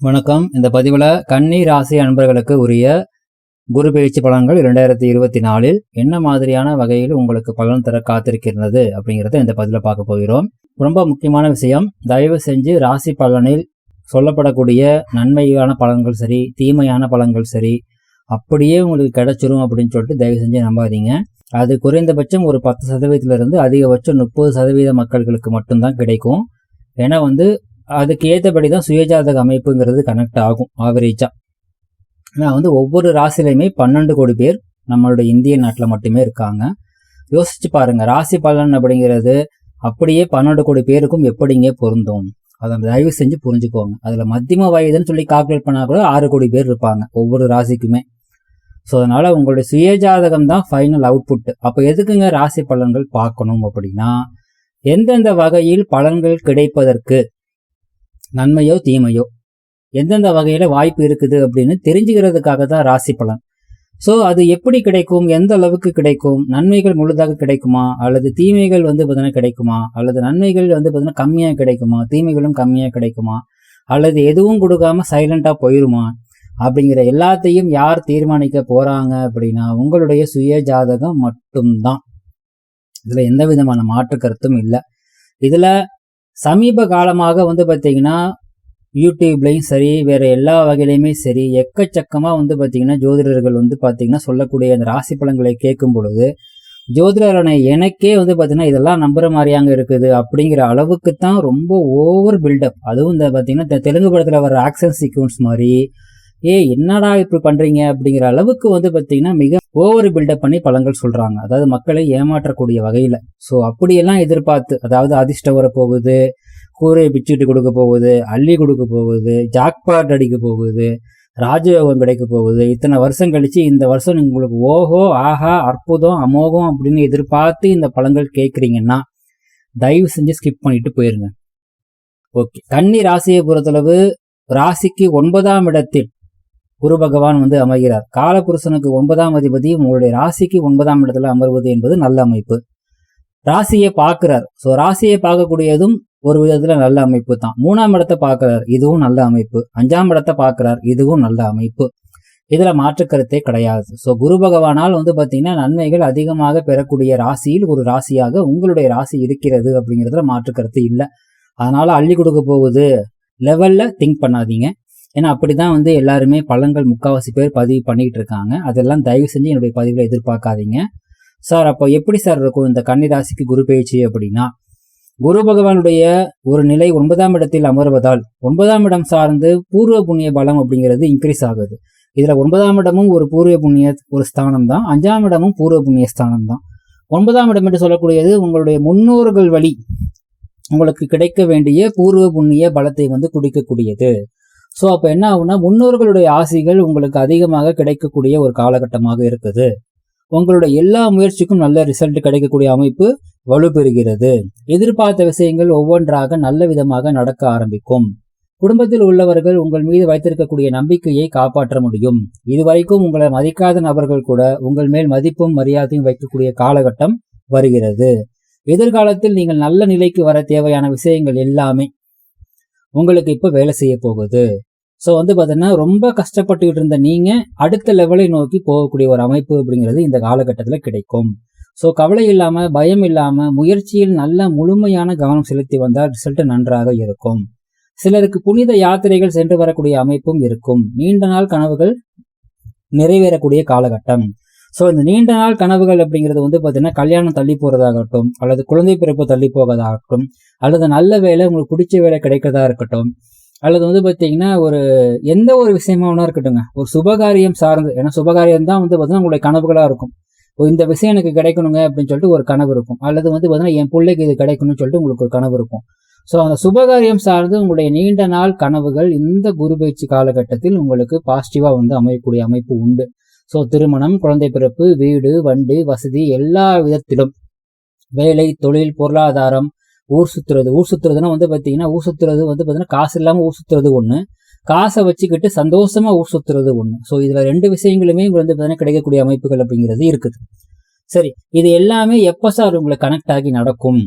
வணக்கம். இந்த பதிவில் கன்னி ராசி அன்பர்களுக்கு உரிய குரு பயிற்சி பலன்கள் இரண்டாயிரத்தி இருபத்தி நாலில் என்ன மாதிரியான வகையில் உங்களுக்கு பலன் தர காத்திருக்கிறது அப்படிங்கிறத இந்த பதிவில் பார்க்க போகிறோம். ரொம்ப முக்கியமான விஷயம் தயவு செஞ்சு ராசி பலனில் சொல்லப்படக்கூடிய நன்மையான பலன்கள் சரி தீமையான பலன்கள் சரி அப்படியே உங்களுக்கு கிடைச்சிரும் அப்படின்னு சொல்லிட்டு தயவு செஞ்சு நம்பாதீங்க. அது குறைந்தபட்சம் ஒரு பத்து சதவீதத்திலிருந்து அதிகபட்சம் முப்பது சதவீத மக்கள்களுக்கு மட்டும்தான் கிடைக்கும். ஏன்னா வந்து அதுக்கு ஏற்றபடி தான் சுயஜாதக அமைப்புங்கிறது கனெக்ட் ஆகும் ஆவரேஜாக ஆனால் வந்து ஒவ்வொரு ராசிலையுமே பன்னெண்டு கோடி பேர் நம்மளுடைய இந்திய நாட்டில் மட்டுமே இருக்காங்க. யோசிச்சு பாருங்க ராசி பலன் அப்படிங்கிறது அப்படியே பன்னெண்டு கோடி பேருக்கும் எப்படிங்க பொருந்தும்? அதை தயவு செஞ்சு புரிஞ்சுக்கோங்க. அதில் மத்தியம வயதுன்னு சொல்லி கால்குலேட் பண்ணால் கூட ஆறு கோடி பேர் இருப்பாங்க ஒவ்வொரு ராசிக்குமே. ஸோ அதனால் உங்களுடைய சுயஜாதகம் தான் ஃபைனல் அவுட்புட் அப்போ எதுக்குங்க ராசி பலன்கள் பார்க்கணும் அப்படின்னா எந்தெந்த வகையில் பலன்கள் கிடைப்பதற்கு நன்மையோ தீமையோ. எந்தெந்த வகையில் வாய்ப்பு இருக்குது அப்படின்னு தெரிஞ்சுக்கிறதுக்காக தான் ராசி பலன். ஸோ அது எப்படி கிடைக்கும்? எந்த அளவுக்கு கிடைக்கும்? நன்மைகள் முழுதாக கிடைக்குமா? அல்லது தீமைகள் வந்து பார்த்தீங்கன்னா கிடைக்குமா? அல்லது நன்மைகள் வந்து பார்த்தீங்கன்னா கம்மியாக கிடைக்குமா? தீமைகளும் கம்மியாக கிடைக்குமா? அல்லது எதுவும் கொடுக்காம சைலண்டாக போயிருமா? அப்படிங்கிற எல்லாத்தையும் யார் தீர்மானிக்க போகிறாங்க அப்படின்னா உங்களுடைய சுய ஜாதகம் மட்டும்தான். இதில் எந்த விதமான மாற்று கருத்தும் இல்லை. இதில் சமீப காலமாக வந்து பார்த்தீங்கன்னா யூடியூப்லையும் சரி வேறு எல்லா வகையிலையுமே சரி எக்கச்சக்கமாக வந்து பார்த்தீங்கன்னா ஜோதிடர்கள் வந்து பார்த்தீங்கன்னா சொல்லக்கூடிய அந்த ராசி பலன்களை கேட்கும் பொழுது ஜோதிடரான எனக்கே வந்து பார்த்தீங்கன்னா இதெல்லாம் நம்புகிற மாதிரியாங்க இருக்குது அப்படிங்கிற அளவுக்கு தான் ரொம்ப ஓவர் பில்டப் அதுவும் இந்த பார்த்தீங்கன்னா தெலுங்கு படத்தில் வர ஆக்ஷன் சீக்வன்ஸ் மாதிரி ஏ என்னடா இப்படி பண்றீங்க? அப்படிங்கிற அளவுக்கு வந்து பார்த்தீங்கன்னா மிக ஓவர் பில்டப் பண்ணி பழங்கள் சொல்றாங்க. அதாவது மக்களை ஏமாற்றக்கூடிய வகையில. ஸோ அப்படியெல்லாம் எதிர்பார்த்து அதாவது அதிர்ஷ்டம் வர போகுது கூரையை பிச்சுட்டு கொடுக்க போகுது அள்ளி கொடுக்க போகுது ஜாக்பாட் அடிக்க போகுது ராஜயோகம் கிடைக்க போகுது. இத்தனை வருஷம் கழிச்சு இந்த வருஷம் உங்களுக்கு ஓஹோ ஆஹா அற்புதம் அமோகம் அப்படின்னு எதிர்பார்த்து இந்த பழங்கள் கேட்குறீங்கன்னா தயவு செஞ்சு ஸ்கிப் பண்ணிட்டு போயிருங்க. ஓகே கன்னி ராசியை பொறுத்தளவு ராசிக்கு ஒன்பதாம் இடத்தில் குரு பகவான் வந்து அமைகிறார் காலபுருஷனுக்கு ஒன்பதாம் அதிபதி உங்களுடைய ராசிக்கு ஒன்பதாம் இடத்துல அமர்வது என்பது நல்ல அமைப்பு. ராசியை பார்க்கிறார். ஸோ ராசியை பார்க்கக்கூடியதும் ஒரு விதத்துல நல்ல அமைப்பு தான் மூணாம் இடத்தை பார்க்கிறார். இதுவும் நல்ல அமைப்பு. அஞ்சாம் இடத்தை பார்க்கிறார். இதுவும் நல்ல அமைப்பு. இதுல மாற்றுக்கருத்தே கிடையாது. ஸோ குரு பகவானால் வந்து பார்த்தீங்கன்னா நன்மைகள் அதிகமாக பெறக்கூடிய ராசியில் ஒரு ராசியாக உங்களுடைய ராசி இருக்கிறது அப்படிங்கிறதுல மாற்றுக்கருத்து இல்லை. அதனால அள்ளி கொடுக்க போகுது. லெவல்ல திங்க் பண்ணாதீங்க. ஏன்னா அப்படிதான் வந்து எல்லாருமே பழங்கள் முக்காவாசி பேர் பதிவு பண்ணிக்கிட்டு இருக்காங்க. அதெல்லாம் தயவு செஞ்சு என்னுடைய பதிவுல எதிர்பார்க்காதீங்க. சார் அப்போ எப்படி சார் இருக்கும் இந்த கன்னிராசிக்கு குரு பயிற்சி அப்படின்னா? குரு பகவானுடைய ஒரு நிலை ஒன்பதாம் இடத்தில் அமர்வதால் ஒன்பதாம் இடம் சார்ந்து பூர்வ புண்ணிய பலம் அப்படிங்கிறது இன்க்ரீஸ் ஆகுது. இதில் ஒன்பதாம் இடமும் ஒரு பூர்வ புண்ணிய ஒரு ஸ்தானம் தான் அஞ்சாம் இடமும் பூர்வ புண்ணிய ஸ்தானம் தான் ஒன்பதாம் இடம் என்று சொல்லக்கூடியது உங்களுடைய முன்னோர்கள் வழி உங்களுக்கு கிடைக்க வேண்டிய பூர்வ புண்ணிய பலத்தை வந்து குடிக்கக்கூடியது. ஸோ அப்போ என்ன ஆகுனா முன்னோர்களுடைய ஆசைகள் உங்களுக்கு அதிகமாக கிடைக்கக்கூடிய ஒரு காலகட்டமாக இருக்குது. உங்களுடைய எல்லா முயற்சிக்கும் நல்ல ரிசல்ட் கிடைக்கக்கூடிய அமைப்பு வலுப்பெறுகிறது. எதிர்பார்த்த விஷயங்கள் ஒவ்வொன்றாக நல்ல விதமாக நடக்க ஆரம்பிக்கும். குடும்பத்தில் உள்ளவர்கள் உங்கள் மீது வைத்திருக்கக்கூடிய நம்பிக்கையை காப்பாற்ற முடியும். இதுவரைக்கும் உங்களை மதிக்காத நபர்கள் கூட உங்கள் மேல் மதிப்பும் மரியாதையும் வைக்கக்கூடிய காலகட்டம் வருகிறது. எதிர்காலத்தில் நீங்கள் நல்ல நிலைக்கு வர தேவையான விஷயங்கள் எல்லாமே உங்களுக்கு இப்போ வேலை செய்ய போகுது. ஸோ வந்து பார்த்தீங்கன்னா ரொம்ப கஷ்டப்பட்டுக்கிட்டு இருந்த நீங்கள் அடுத்த லெவலை நோக்கி போகக்கூடிய ஒரு அமைப்பு அப்படிங்கிறது இந்த காலகட்டத்தில் கிடைக்கும். ஸோ கவலை இல்லாமல் பயம் இல்லாமல் முயற்சியில் நல்ல முழுமையான கவனம் செலுத்தி வந்தால் ரிசல்ட் நன்றாக இருக்கும். சிலருக்கு புனித யாத்திரைகள் சென்று வரக்கூடிய அமைப்பும் இருக்கும். நீண்ட நாள் கனவுகள் நிறைவேறக்கூடிய காலகட்டம். ஸோ இந்த நீண்ட நாள் கனவுகள் அப்படிங்கிறது வந்து பார்த்தீங்கன்னா கல்யாணம் தள்ளி போகிறதாகட்டும் அல்லது குழந்தை பிறப்பு தள்ளி போவதாகட்டும் அல்லது நல்ல வேலை உங்களுக்கு பிடிச்ச வேலை கிடைக்கிறதா இருக்கட்டும் அல்லது வந்து பார்த்தீங்கன்னா ஒரு எந்த ஒரு விஷயமா ஒன்றா இருக்கட்டுங்க ஒரு சுபகாரியம் சார்ந்து ஏன்னா சுபகாரியம் தான் வந்து பார்த்தீங்கன்னா உங்களுடைய கனவுகளாக இருக்கும். இந்த விஷயம் எனக்கு கிடைக்கணுங்க அப்படின்னு சொல்லிட்டு ஒரு கனவு இருக்கும். அல்லது வந்து பார்த்தீங்கன்னா என் பிள்ளைக்கு இது கிடைக்கணும்னு சொல்லிட்டு உங்களுக்கு ஒரு கனவு இருக்கும். ஸோ அந்த சுபகாரியம் சார்ந்து உங்களுடைய நீண்ட நாள் கனவுகள் இந்த குரு பயிற்சி காலகட்டத்தில் உங்களுக்கு பாசிட்டிவாக வந்து அமையக்கூடிய அமைப்பு உண்டு. ஸோ திருமணம் குழந்தை பிறப்பு வீடு வண்டி வசதி எல்லா விதத்திலும் வேலை தொழில் பொருளாதாரம் ஊர் சுத்துறது ஊர் சுத்துறதுன்னா வந்து பார்த்தீங்கன்னா ஊர் சுத்துறது வந்து பார்த்தீங்கன்னா காசு இல்லாமல் ஊர் சுத்துறது ஒன்று காசை வச்சுக்கிட்டு சந்தோஷமா ஊர் சுத்துறது ஒன்று ஸோ இதில் ரெண்டு விஷயங்களுமே உங்களுக்கு வந்து பார்த்தீங்கன்னா கிடைக்கக்கூடிய அமைப்புகள் அப்படிங்கிறது இருக்குது. சரி இது எல்லாமே எப்போ சார் உங்களை கனெக்ட் ஆகி நடக்கும்?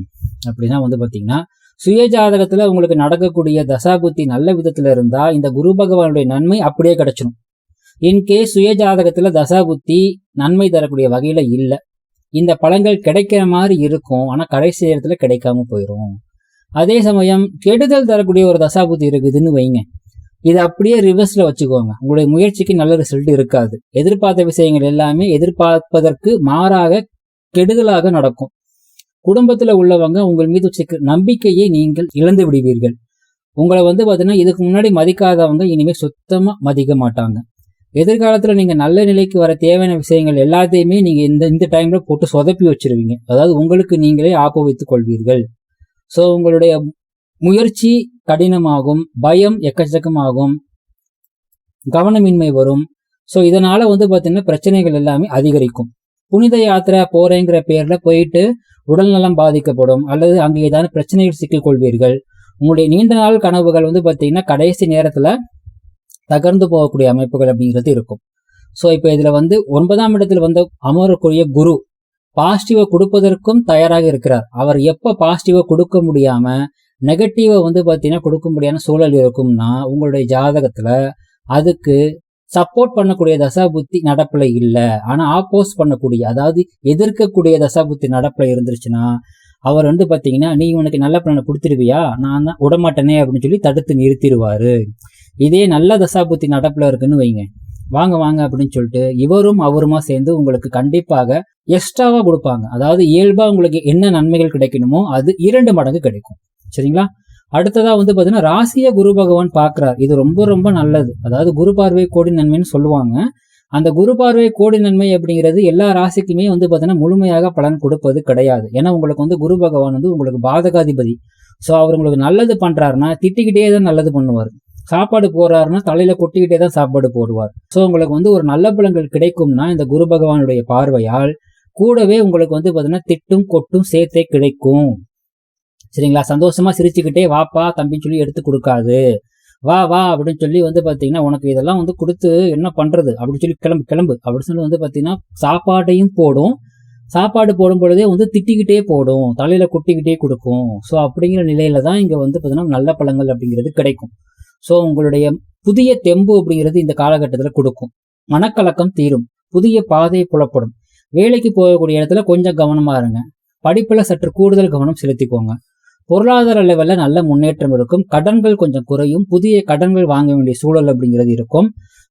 அப்படின்னா வந்து பார்த்தீங்கன்னா சுய ஜாதகத்துல உங்களுக்கு நடக்கக்கூடிய தசாபுத்தி நல்ல விதத்தில் இருந்தால் இந்த குரு பகவானுடைய நன்மை அப்படியே கிடைச்சிடும் இன்கேஸ் சுய ஜாதகத்துல தசாபுத்தி நன்மை தரக்கூடிய வகையில் இல்லை. இந்த பழங்கள் கிடைக்கிற மாதிரி இருக்கும் ஆனால் கடைசி நேரத்தில் கிடைக்காம போயிடும் அதே சமயம் கெடுதல் தரக்கூடிய ஒரு தசாபுத்தி இருக்குதுன்னு வைங்க. இதை அப்படியே ரிவர்ஸில் வச்சுக்கோங்க. உங்களுடைய முயற்சிக்கு நல்ல ரிசல்ட் இருக்காது. எதிர்பார்த்த விஷயங்கள் எல்லாமே எதிர்பார்ப்பதற்கு மாறாக கெடுதலாக நடக்கும். குடும்பத்தில் உள்ளவங்க உங்கள் மீது வச்சிருக்க நம்பிக்கையை நீங்கள் இழந்து விடுவீர்கள் உங்களை வந்து பார்த்தீங்கன்னா இதுக்கு முன்னாடி மதிக்காதவங்க இனிமேல் சுத்தமாக மதிக்க மாட்டாங்க. எதிர்காலத்தில் நீங்கள் நல்ல நிலைக்கு வர தேவையான விஷயங்கள் எல்லாத்தையுமே நீங்கள் இந்த இந்த டைமில் போட்டு சொதப்பி வச்சிருவீங்க. அதாவது உங்களுக்கு நீங்களே ஆப்பு வைத்துக் கொள்வீர்கள். ஸோ உங்களுடைய முயற்சி கடினமாகும் பயம் எக்கச்சக்கமாகும் கவனமின்மை வரும். ஸோ இதனால் வந்து பார்த்தீங்கன்னா பிரச்சனைகள் எல்லாமே அதிகரிக்கும். புனித யாத்திரை போகிறேங்கிற பேரில் போயிட்டு உடல்நலம் பாதிக்கப்படும் அல்லது அங்கே ஏதாவது பிரச்சனைகள் சிக்கிக்கொள்வீர்கள் உங்களுடைய நீண்ட நாள் கனவுகள் வந்து பார்த்தீங்கன்னா கடைசி நேரத்தில் தகர்ந்து போகக்கூடிய அமைப்புகள் அப்படிங்கிறது இருக்கும். ஸோ இப்போ இதுல வந்து ஒன்பதாம் இடத்துல வந்து அமரக்கூடிய குரு பாசிட்டிவை கொடுப்பதற்கும் தயாராக இருக்கிறார். அவர் எப்போ பாசிட்டிவை கொடுக்க முடியாம நெகட்டிவை வந்து பார்த்தீங்கன்னா கொடுக்க முடியாத சூழல் இருக்கும்னா உங்களுடைய ஜாதகத்துல அதுக்கு சப்போர்ட் பண்ணக்கூடிய தசாபுத்தி நடப்பில் இல்லை. ஆனா ஆப்போஸ் பண்ணக்கூடிய அதாவது எதிர்க்கக்கூடிய தசாபுத்தி நடப்பில் இருந்துருச்சுன்னா அவர் வந்து பார்த்தீங்கன்னா நீ உனக்கு நல்ல பலனை கொடுத்துருவியா? நான் தான் விடமாட்டேனே அப்படின்னு சொல்லி தடுத்து நிறுத்திடுவாரு. இதே நல்ல தசாபுத்தி நடப்புல இருக்குன்னு வைங்க. வாங்க வாங்க அப்படின்னு சொல்லிட்டு இவரும் அவருமா சேர்ந்து உங்களுக்கு கண்டிப்பாக எக்ஸ்ட்ராவா கொடுப்பாங்க. அதாவது இயல்பா உங்களுக்கு என்ன நன்மைகள் கிடைக்கணுமோ அது இரண்டு மடங்கு கிடைக்கும். சரிங்களா? அடுத்ததா வந்து பாத்தீங்கன்னா ராசிய குரு பகவான் பாக்குறார் இது ரொம்ப ரொம்ப நல்லது. அதாவது குரு பார்வை கோடி நன்மைன்னு சொல்லுவாங்க. அந்த குரு பார்வை கோடி நன்மை அப்படிங்கிறது எல்லா ராசிக்குமே வந்து பாத்தீங்கன்னா முழுமையாக பலன் கொடுப்பது கிடையாது. ஏன்னா உங்களுக்கு வந்து குரு பகவான் வந்து உங்களுக்கு பாதகாதிபதி. ஸோ அவர் உங்களுக்கு நல்லது பண்றாருன்னா திட்டிக்கிட்டே தான் நல்லது பண்ணுவார். சாப்பாடு போறாருன்னா தலையில கொட்டிக்கிட்டே தான் சாப்பாடு போடுவார். ஸோ உங்களுக்கு வந்து ஒரு நல்ல பலன்கள் கிடைக்கும்னா இந்த குரு பகவானுடைய பார்வையால் கூடவே உங்களுக்கு வந்து பார்த்தீங்கன்னா திட்டும் கொட்டும் சேர்த்தே கிடைக்கும். சரிங்களா? சந்தோஷமா சிரிச்சுக்கிட்டே வாப்பா தம்பின்னு சொல்லி எடுத்து கொடுக்காது. வா வா அப்படின்னு சொல்லி வந்து பார்த்தீங்கன்னா உனக்கு இதெல்லாம் வந்து கொடுத்து என்ன பண்றது? அப்படின்னு சொல்லி கிளம்பு கிளம்பு. அப்படின்னு சொல்லி வந்து பார்த்தீங்கன்னா சாப்பாட்டையும் போடும். சாப்பாடு போடும் பொழுதே வந்து திட்டிக்கிட்டே போடும். தலையில கொட்டிக்கிட்டே கொடுக்கும். ஸோ அப்படிங்கிற நிலையில தான் இங்க வந்து பார்த்தீங்கன்னா நல்ல பழங்கள் அப்படிங்கிறது கிடைக்கும். ஸோ உங்களுடைய புதிய தெம்பு அப்படிங்கிறது இந்த காலகட்டத்தில் கொடுக்கும். மனக்கலக்கம் தீரும். புதிய பாதை புலப்படும். வேலைக்கு போகக்கூடிய இடத்துல கொஞ்சம் கவனமா இருங்க. படிப்பில் சற்று கூடுதல் கவனம் செலுத்திக்கோங்க. பொருளாதார லெவலில் நல்ல முன்னேற்றம் இருக்கும். கடன்கள் கொஞ்சம் குறையும். புதிய கடன்கள் வாங்க வேண்டிய சூழல் அப்படிங்கிறது இருக்கும்.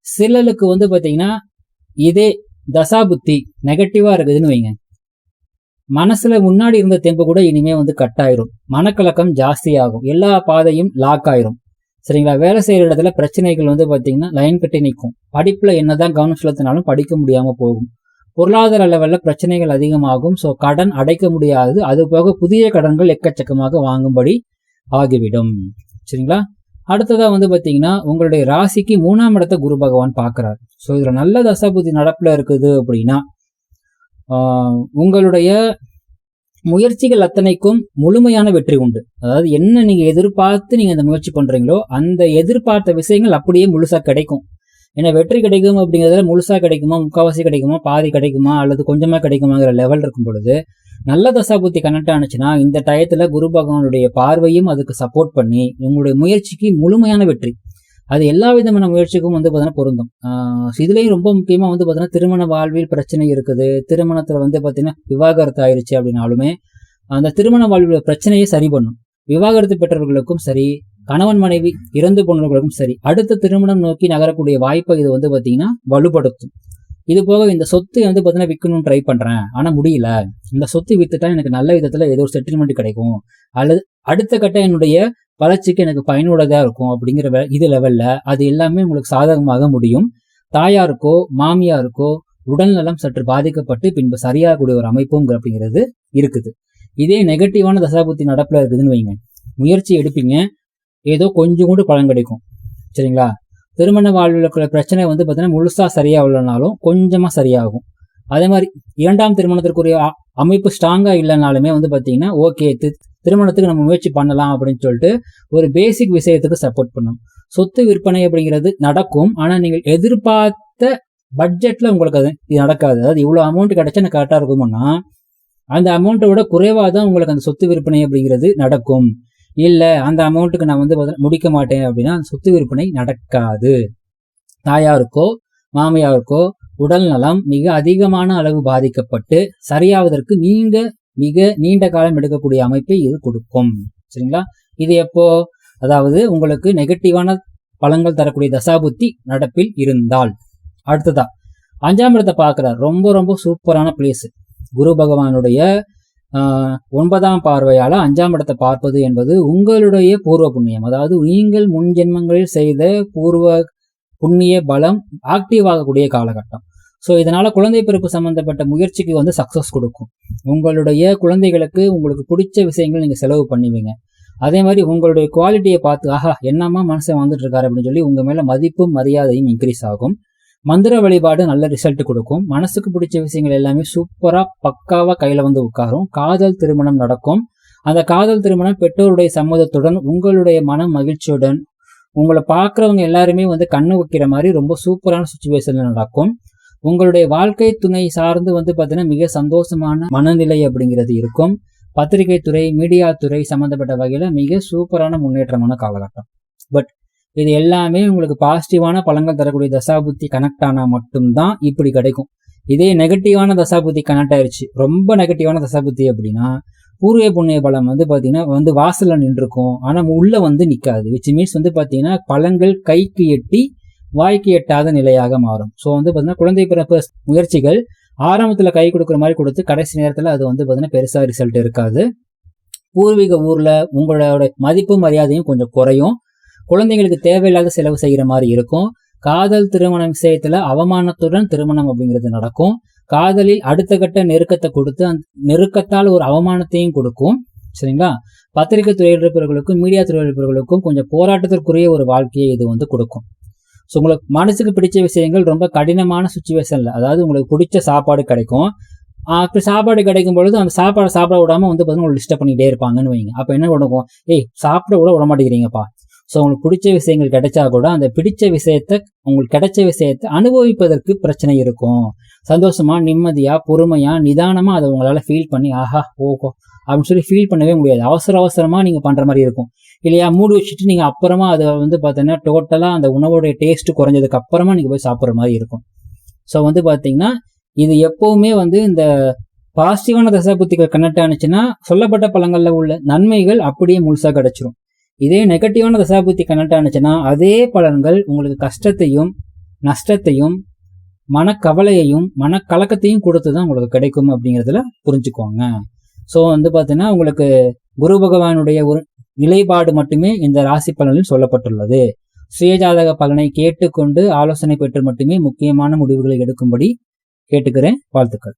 சிலருக்கு வந்து பார்த்தீங்கன்னா இதே தசாபுத்தி நெகட்டிவாக இருக்குதுன்னு வைங்க. மனசில் முன்னாடி இருந்த தெம்பு கூட இனிமே வந்து கட் ஆயிரும். மனக்கலக்கம் ஜாஸ்தியாகும். எல்லா பாதையும் லாக் ஆயிரும். சரிங்களா? வேலை செய்கிற இடத்துல பிரச்சனைகள் வந்து பார்த்தீங்கன்னா லைன் கட்டி நிற்கும் படிப்பில் என்னதான் கவனம் செலுத்தினாலும் படிக்க முடியாமல் போகும். பொருளாதார லெவலில் பிரச்சனைகள் அதிகமாகும். ஸோ கடன் அடைக்க முடியாது. அது போக புதிய கடன்கள் எக்கச்சக்கமாக வாங்கும்படி ஆகிவிடும். சரிங்களா? அடுத்ததாக வந்து பார்த்தீங்கன்னா உங்களுடைய ராசிக்கு மூணாம் இடத்த குரு பகவான் பார்க்குறாரு ஸோ இதில் நல்ல தசாபுதி நடப்பில் இருக்குது அப்படின்னா உங்களுடைய முயற்சிகள் அத்தனைக்கும் முழுமையான வெற்றி உண்டு. அதாவது என்ன நீங்க எதிர்பார்த்து நீங்க அந்த முயற்சி பண்றீங்களோ அந்த எதிர்பார்த்த விஷயங்கள் அப்படியே முழுசா கிடைக்கும். ஏன்னா வெற்றி கிடைக்கும் அப்படிங்கிறதுல முழுசா கிடைக்குமா முக்கால்வாசி கிடைக்குமா பாதி கிடைக்குமா அல்லது கொஞ்சமா கிடைக்குமாங்கிற லெவல் இருக்கும் பொழுது நல்ல தசாபுத்தி கனெக்ட் ஆனிச்சுன்னா இந்த டயத்துல குரு பகவானுடைய பார்வையும் அதுக்கு சப்போர்ட் பண்ணி உங்களுடைய முயற்சிக்கு முழுமையான வெற்றி. அது எல்லா விதமான முயற்சிக்கும் வந்து பார்த்தீங்கன்னா பொருந்தும். இதுலேயும் ரொம்ப முக்கியமாக வந்து பார்த்தீங்கன்னா திருமண வாழ்வில் பிரச்சனை இருக்குது. திருமணத்தில் வந்து பார்த்தீங்கன்னா விவாகரத்து ஆயிடுச்சு அப்படின்னாலுமே அந்த திருமண வாழ்வில் பிரச்சனையை சரி பண்ணும். விவாகரத்து பெற்றவர்களுக்கும் சரி கணவன் மனைவி இறந்து போனவர்களுக்கும் சரி அடுத்த திருமணம் நோக்கி நகரக்கூடிய வாய்ப்பை இது வந்து பார்த்தீங்கன்னா வலுப்படுத்தும். இது போக இந்த சொத்து வந்து பார்த்தீங்கன்னா விற்கணும்னு ட்ரை பண்ணுறேன் ஆனால் முடியல. இந்த சொத்து வித்துட்டா எனக்கு நல்ல விதத்தில் ஏதோ ஒரு செட்டில்மெண்ட் கிடைக்கும். அல்லது அடுத்த கட்ட என்னுடைய வளர்ச்சிக்கு எனக்கு பயனுள்ளதாக இருக்கும் அப்படிங்கிற இது லெவலில் அது எல்லாமே உங்களுக்கு சாதகமாக முடியும். தாயாருக்கோ மாமியாருக்கோ உடல்நலம் சற்று பாதிக்கப்பட்டு பின்பு சரியாகக்கூடிய ஒரு அமைப்பும் அப்படிங்கிறது இருக்குது. இதே நெகட்டிவான தசாபுத்தி நடப்பில் இருக்குதுன்னு வைங்க. முயற்சி எடுப்பீங்க. ஏதோ கொஞ்சம் கூட பலன் கிடைக்கும். சரிங்களா? திருமண வாழ்வில் இருக்கிற பிரச்சனை வந்து பார்த்தீங்கன்னா முழுசாக சரியாகலனாலும் கொஞ்சமாக சரியாகும். அதே மாதிரி இரண்டாம் திருமணத்திற்குரிய அமைப்பு ஸ்ட்ராங்காக இல்லைனாலுமே வந்து பார்த்தீங்கன்னா ஓகே திருமணத்துக்கு நம்ம முயற்சி பண்ணலாம் அப்படின்னு சொல்லிட்டு ஒரு பேசிக் விஷயத்துக்கு சப்போர்ட் பண்ணும். சொத்து விற்பனை அப்படிங்கிறது நடக்கும். ஆனால் நீங்கள் எதிர்பார்த்த பட்ஜெட்டில் உங்களுக்கு அது இது நடக்காது. அதாவது இவ்வளோ அமௌண்ட் கிடைச்சா எனக்கு கரெக்டாக இருக்குமோன்னா அந்த அமௌண்ட்டை விட குறைவாக தான் உங்களுக்கு அந்த சொத்து விற்பனை அப்படிங்கிறது நடக்கும். இல்லை அந்த அமௌண்ட்டுக்கு நான் வந்து முடிக்க மாட்டேன் அப்படின்னா அந்த சொத்து விற்பனை நடக்காது. தாயாருக்கோ மாமியாருக்கோ உடல் நலம் மிக அதிகமான அளவு பாதிக்கப்பட்டு சரியாவதற்கு நீங்கள் மிக நீண்ட காலம் எடுக்கக்கூடிய அமைப்பை இது கொடுக்கும். சரிங்களா? இது எப்போ? அதாவது உங்களுக்கு நெகட்டிவான பலன்கள் தரக்கூடிய தசாபுத்தி நடப்பில் இருந்தால். அடுத்ததா அஞ்சாம் இடத்தை பார்க்கிறார். ரொம்ப ரொம்ப சூப்பரான பிளேஸ் குரு பகவானுடைய ஆஹ், ஒன்பதாம் பார்வையால் அஞ்சாம் இடத்தை பார்ப்பது என்பது உங்களுடைய பூர்வ புண்ணியம். அதாவது நீங்கள் முன் ஜென்மங்களில் செய்த பூர்வ புண்ணிய பலம் ஆக்டிவ் ஆகக்கூடிய காலகட்டம். ஸோ இதனால குழந்தை பிறப்பு சம்மந்தப்பட்ட முயற்சிக்கு வந்து சக்ஸஸ் கொடுக்கும். உங்களுடைய குழந்தைகளுக்கு உங்களுக்கு பிடிச்ச விஷயங்கள் நீங்க செலவு பண்ணுவீங்க. அதே மாதிரி உங்களுடைய குவாலிட்டியை பார்த்து ஆஹா என்னம்மா மனுஷன் வந்துட்டு இருக்காரு? அப்படின்னு சொல்லி உங்க மேல மதிப்பும் மரியாதையும் இன்க்ரீஸ் ஆகும். மந்திர வழிபாடு நல்ல ரிசல்ட் கொடுக்கும். மனசுக்கு பிடிச்ச விஷயங்கள் எல்லாமே சூப்பரா பக்காவா கையில் வந்து உட்காரும். காதல் திருமணம் நடக்கும். அந்த காதல் திருமணம் பெற்றோருடைய சம்மதத்துடன் உங்களுடைய மன மகிழ்ச்சியுடன் உங்களை பார்க்குறவங்க எல்லாருமே வந்து கண்ணு வைக்கிற மாதிரி ரொம்ப சூப்பரான சுச்சுவேஷன்ல நடக்கும். உங்களுடைய வாழ்க்கை துணை சார்ந்து வந்து பார்த்தீங்கன்னா மிக சந்தோஷமான மனநிலை அப்படிங்கிறது இருக்கும். பத்திரிகை துறை மீடியா துறை சம்மந்தப்பட்ட வகையில் மிக சூப்பரான முன்னேற்றமான காலகட்டம். பட் இது எல்லாமே உங்களுக்கு பாசிட்டிவான பழங்கள் தரக்கூடிய தசாபுத்தி கனெக்ட் ஆனால் மட்டும்தான் இப்படி கிடைக்கும். இதே நெகட்டிவான தசாபுத்தி கனெக்ட் ஆயிடுச்சு ரொம்ப நெகட்டிவான தசாபுத்தி அப்படின்னா பூர்வீக புண்ணிய பலம் வந்து பார்த்தீங்கன்னா வந்து வாசலில் நின்றுருக்கும் ஆனால் உள்ளே வந்து நிற்காது விச் மீன்ஸ் வந்து பார்த்தீங்கன்னா பழங்கள் கைக்கு எட்டி வாய்க்கு எட்டாத நிலையாக மாறும். ஸோ வந்து பார்த்தீங்கன்னா குழந்தை பிறப்பு முயற்சிகள் ஆரம்பத்தில் கை கொடுக்குற மாதிரி கொடுத்து கடைசி நேரத்தில் அது வந்து பார்த்தீங்கன்னா பெருசாக ரிசல்ட் இருக்காது. பூர்வீக ஊரில் உங்களோட மதிப்பு மரியாதையும் கொஞ்சம் குறையும். குழந்தைங்களுக்கு தேவையில்லாத செலவு செய்கிற மாதிரி இருக்கும். காதல் திருமணம் விஷயத்தில் அவமானத்துடன் திருமணம் அப்படிங்கிறது நடக்கும். காதலில் அடுத்த கட்ட நெருக்கத்தை கொடுத்து அந்த நெருக்கத்தால் ஒரு அவமானத்தையும் கொடுக்கும். சரிங்களா? பத்திரிகை துறையிலிருப்பவர்களுக்கும் மீடியா துறையிலிருப்பவர்களுக்கும் கொஞ்சம் போராட்டத்திற்குரிய ஒரு வாழ்க்கையை இது வந்து கொடுக்கும். ஸோ உங்களுக்கு மனசுக்கு பிடிச்ச விஷயங்கள் ரொம்ப கடினமான சுச்சுவேஷனில் அதாவது உங்களுக்கு பிடிச்ச சாப்பாடு கிடைக்கும். அப்படி சாப்பாடு கிடைக்கும் பொழுது அந்த சாப்பாடு சாப்பிட விடாம வந்து பார்த்தீங்கன்னா உங்களுக்கு டிஸ்டர்ப் பண்ணிகிட்டே இருப்பாங்கன்னு வைங்க. அப்போ என்ன பண்ணுவோம் ஏய் சாப்பிட கூட விட மாட்டேங்கிறீங்கப்பா. ஸோ உங்களுக்கு பிடிச்ச விஷயங்கள் கிடைச்சா கூட அந்த பிடிச்ச விஷயத்த உங்களுக்கு கிடைச்ச விஷயத்த அனுபவிப்பதற்கு பிரச்சனை இருக்கும். சந்தோஷமா நிம்மதியா பொறுமையா நிதானமா அதை உங்களால ஃபீல் பண்ணி ஆஹா ஓஹோ அப்படின்னு சொல்லி ஃபீல் பண்ணவே முடியாது. அவசர அவசரமா நீங்க பண்ற மாதிரி இருக்கும். இல்லையா மூடி வச்சுட்டு நீங்கள் அப்புறமா அதை வந்து பார்த்தீங்கன்னா டோட்டலாக அந்த உணவோடைய டேஸ்ட் குறைஞ்சதுக்கு அப்புறமா நீங்கள் போய் சாப்பிட்ற மாதிரி இருக்கும். ஸோ வந்து பார்த்தீங்கன்னா இது எப்போவுமே வந்து இந்த பாசிட்டிவான தசாபுத்திகள் கனெக்ட் ஆனிச்சுன்னா சொல்லப்பட்ட பழங்களில் உள்ள நன்மைகள் அப்படியே முழுசாக கிடச்சிரும். இதே நெகட்டிவான தசாபுத்தி கனெக்ட் ஆனிச்சுன்னா அதே பலன்கள் உங்களுக்கு கஷ்டத்தையும் நஷ்டத்தையும் மனக்கவலையையும் மனக்கலக்கத்தையும் கொடுத்து தான் உங்களுக்கு கிடைக்கும் அப்படிங்கிறதுல புரிஞ்சுக்கோங்க ஸோ வந்து பார்த்தீங்கன்னா உங்களுக்கு குரு பகவானுடைய ஒரு நிலைப்பாடு மட்டுமே இந்த ராசி பலனில் சொல்லப்பட்டுள்ளது. சுயஜாதக பலனை கேட்டுக்கொண்டு ஆலோசனை பெற்று மட்டுமே முக்கியமான முடிவுகளை எடுக்கும்படி கேட்டுக்கிறேன். வாழ்த்துக்கள்.